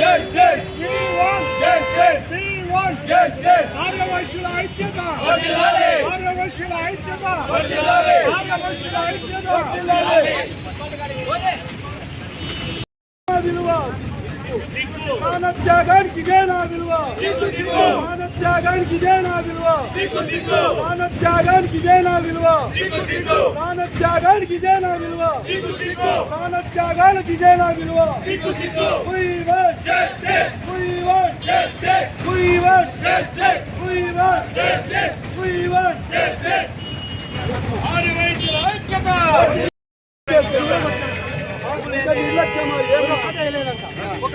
justice, We want justice, We want justice. ఆర్యవైశ్యుల ఐక్యత వర్ధిల్లాలి. ఆర్యవైశ్యుల ఐక్యత వర్ధిల్లాలి. ఆర్యవైశ్యుల ఐక్యత వర్ధిల్లాలి. మానవ త్యాగానికి ఇదే నా విలువ మానవ త్యాగానికి ఇదే నా విలువ మానవ త్యాగానికి ఇదే నా విలువ మానవ త్యాగానికి ఇదే నా విలువ మానవ త్యాగానికి ఇదే నా విలువ ఐక్యత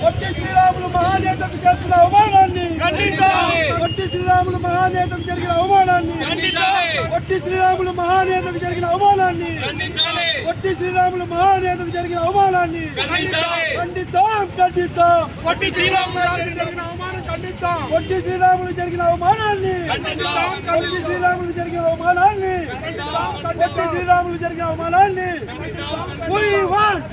పొట్టి శ్రీరాములు మహానేతకు చేస్తున్న అవమానాన్ని పొట్టి శ్రీరాములు మహానేతకు జరిగిన అవమానాన్ని పొట్టి శ్రీరాములు మహానేతకు జరిగిన అవమానాన్ని పొట్టి శ్రీరాములు మహానేతకు జరిగిన అవమానాన్ని ఖండిద్దాం ఖండిద్దాం పొట్టి శ్రీరాములు జరిగిన అవమానం పొట్టి శ్రీరాములు జరిగిన అవమానాన్ని పొట్టి శ్రీరాములు జరిగిన అవమానాన్ని పొట్టి శ్రీరాములు జరిగిన అవమానాన్ని We want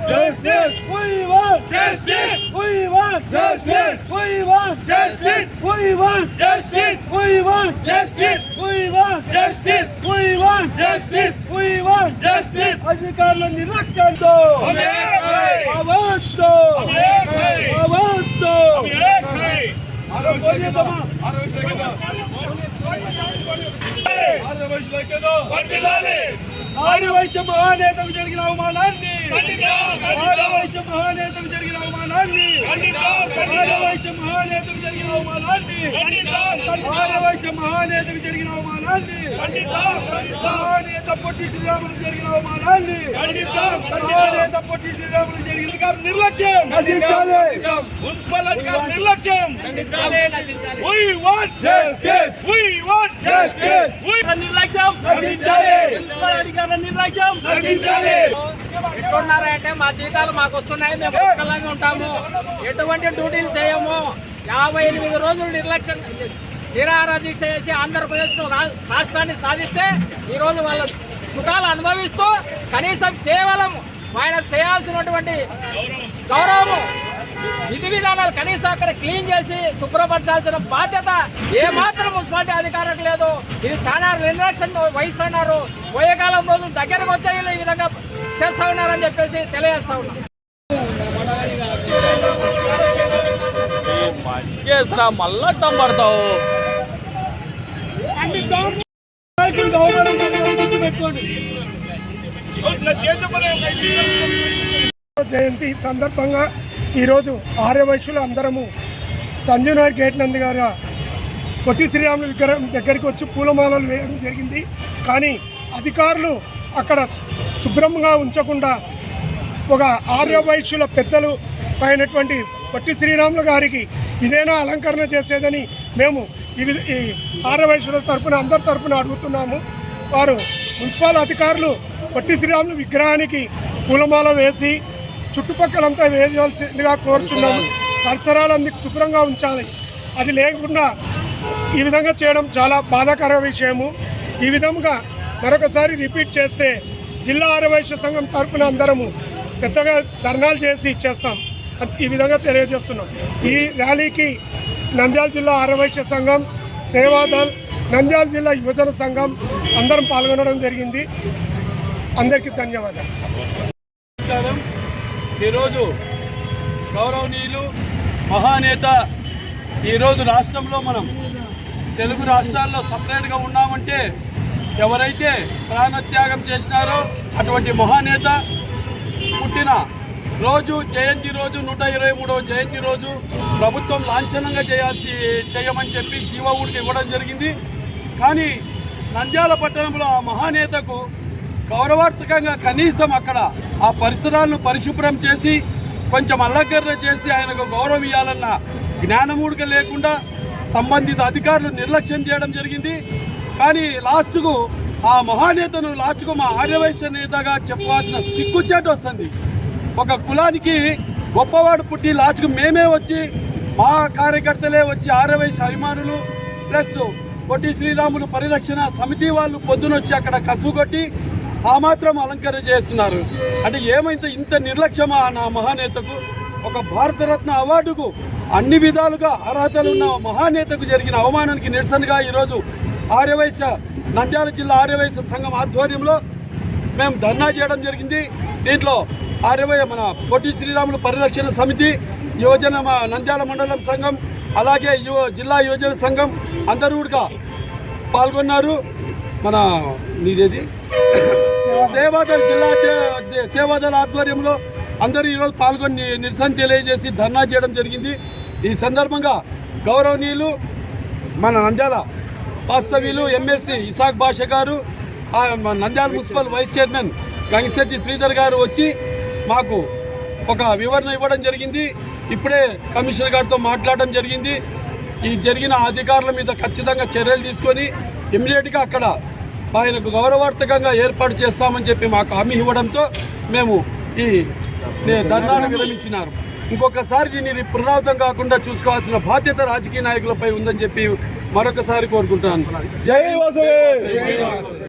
Justice. We ఆడి ఆడవైశ్య మహానేతకు జరిగిన అవమానాన్ని ఆడవైశ్య మహానేతకు జరిగిన అవమానాన్ని జరిగిన అవమానాన్ని ఆదివాసీ మహానేతకు జరిగిన అవమానాన్ని మహానేత పొట్టి శ్రీరాములకు జరిగిన అవమానాన్ని మహానేత పొట్టి శ్రీరాములకు జరిగిన నిర్లక్ష్యం. మున్సిపల్ అధికారి నిర్లక్ష్యం. నిర్లక్ష్యం నిర్లక్ష్యం ఎట్లున్నారంటే మా జీతాలు మాకు వస్తున్నాయి మేము ఉంటాము. ఎటువంటి డ్యూటీలు చేయము. యాభై ఎనిమిది రోజులు నిర్లక్ష్యం నిరాహార దీక్ష చేసి ఆంధ్రప్రదేశ్ను రాష్ట్రాన్ని సాధిస్తే ఈరోజు వాళ్ళ సుఖాలు అనుభవిస్తూ కనీసం కేవలం ఆయన చేయాల్సినటువంటి గౌరవము విధి విధానాలు కనీసం అక్కడ క్లీన్ చేసి శుభ్రపరచాల్సిన బాధ్యత ఏమాత్రం మున్సిపాలిటీ అధికారులకు లేదు. ఇది చాలా నిర్లక్ష్యం వహిస్తున్నారు. పోయేకాలం రోజులు దగ్గరకు వచ్చే ఈ విధంగా చేస్తా ఉన్నారని చెప్పేసి తెలియజేస్తా ఉన్నాం. చేసరా మళ్ళా పడతావు. జయంతి సందర్భంగా ఈరోజు ఆర్యవైశ్యులు అందరము సంజయ్ నగర్ గేట్ నందు గారు పొట్టి శ్రీరాములు విగ్రహం దగ్గరికి వచ్చి పూలమాలలు వేయడం జరిగింది. కానీ అధికారులు అక్కడ శుభ్రంగా ఉంచకుండా ఒక ఆర్యవైశ్యుల పెద్దలు అయినటువంటి పొట్టి శ్రీరాములు గారికి ఇదేనా అలంకరణ చేసేదని మేము ఈ విధ- ఈ ఆర్యవైశ్యుల తరపున అందరి తరపున అడుగుతున్నాము. వారు మున్సిపల్ అధికారులు పొట్టి శ్రీరాములు విగ్రహానికి పూలమాల వేసి చుట్టుపక్కలంతా వేయవలసిందిగా కోరుచున్నాము. పరిసరాలందుకు శుభ్రంగా ఉంచాలి. అది లేకుండా ఈ విధంగా చేయడం చాలా బాధాకర విషయము. ఈ విధంగా మరొకసారి రిపీట్ చేస్తే జిల్లా ఆరవైశ్య సంఘం తరపున అందరము పెద్దగా ధర్నాలు చేసి చేస్తాం. ఈ విధంగా తెలియజేస్తున్నాం. ఈ ర్యాలీకి నంద్యాల జిల్లా ఆరవైశ్య సంఘం సేవాదల్ నంద్యాల జిల్లా యువజన సంఘం అందరం పాల్గొనడం జరిగింది. అందరికీ ధన్యవాదాలు. నమస్కారం. ఈరోజు గౌరవనీయులు మహానేత ఈరోజు రాష్ట్రంలో మనం తెలుగు రాష్ట్రాల్లో సపరేట్గా ఉన్నామంటే ఎవరైతే ప్రాణత్యాగం చేసినారో అటువంటి మహానేత పుట్టిన రోజు జయంతి రోజు నూట ఇరవై మూడవ జయంతి రోజు ప్రభుత్వం లాంఛనంగా చేయాల్సి చేయమని చెప్పి జీవవుడికి ఇవ్వడం జరిగింది. కానీ నంద్యాల పట్టణంలో ఆ మహానేతకు గౌరవార్థకంగా కనీసం అక్కడ ఆ పరిసరాలను పరిశుభ్రం చేసి కొంచెం అల్లగర్ర చేసి ఆయనకు గౌరవం ఇవ్వాలన్న జ్ఞానమూడిక లేకుండా సంబంధిత అధికారులు నిర్లక్ష్యం చేయడం జరిగింది. కానీ లాస్ట్కు ఆ మహానేతను లాస్ట్కు మా ఆర్యవైశ్య నేతగా చెప్పాల్సిన సిగ్గుచేటు వస్తుంది. ఒక కులానికి గొప్పవాడు పుట్టి లాస్ట్కు మేమే వచ్చి మా కార్యకర్తలే వచ్చి ఆర్యవైశ్య అభిమానులు ప్లస్ పొట్టి శ్రీరాములు పరిరక్షణ సమితి వాళ్ళు పొద్దునొచ్చి అక్కడ కసుగొట్టి ఆ మాత్రం అలంకరణ చేస్తున్నారు. అంటే ఏమైతే ఇంత నిర్లక్ష్యమా నా మహానేతకు? ఒక భారతరత్న అవార్డుకు అన్ని విధాలుగా అర్హతలు ఉన్న మహానేతకు జరిగిన అవమానానికి నిరసనగా ఈరోజు ఆర్యవైశ్య నంద్యాల జిల్లా ఆర్యవైశ్య సంఘం ఆధ్వర్యంలో మేము ధర్నా చేయడం జరిగింది. దీంట్లో ఆర్యవై మన పొట్టి శ్రీరాములు పరిరక్షణ సమితి యువజన మా నంద్యాల మండలం సంఘం అలాగే యువ జిల్లా యువజన సంఘం అందరూ కూడా పాల్గొన్నారు. మన నీదేది? సేవాదళ జిల్లా సేవాదళ ఆధ్వర్యంలో అందరూ ఈరోజు పాల్గొని నిరసన తెలియజేసి ధర్నా చేయడం జరిగింది. ఈ సందర్భంగా గౌరవనీయులు మన నంద్యాల వాస్తవ్యులు ఎమ్మెల్సీ ఇసాక్ భాష గారు Nandyal municipal vice chairman Gangisetti Sridhar గారు వచ్చి మాకు ఒక వివరణ ఇవ్వడం జరిగింది. ఇప్పుడే కమిషనర్ గారితో మాట్లాడడం జరిగింది. ఈ జరిగిన అధికారుల మీద ఖచ్చితంగా చర్యలు తీసుకొని ఇమ్మీడియట్గా అక్కడ ఆయనకు గౌరవార్థకంగా ఏర్పాటు చేస్తామని చెప్పి మాకు హామీ ఇవ్వడంతో మేము ఈ ధర్నాను విరమించినారు. ఇంకొకసారి దీన్ని పునరావృతం కాకుండా చూసుకోవాల్సిన బాధ్యత రాజకీయ నాయకులపై ఉందని చెప్పి మరొకసారి కోరుకుంటున్నాను. జై వాసవి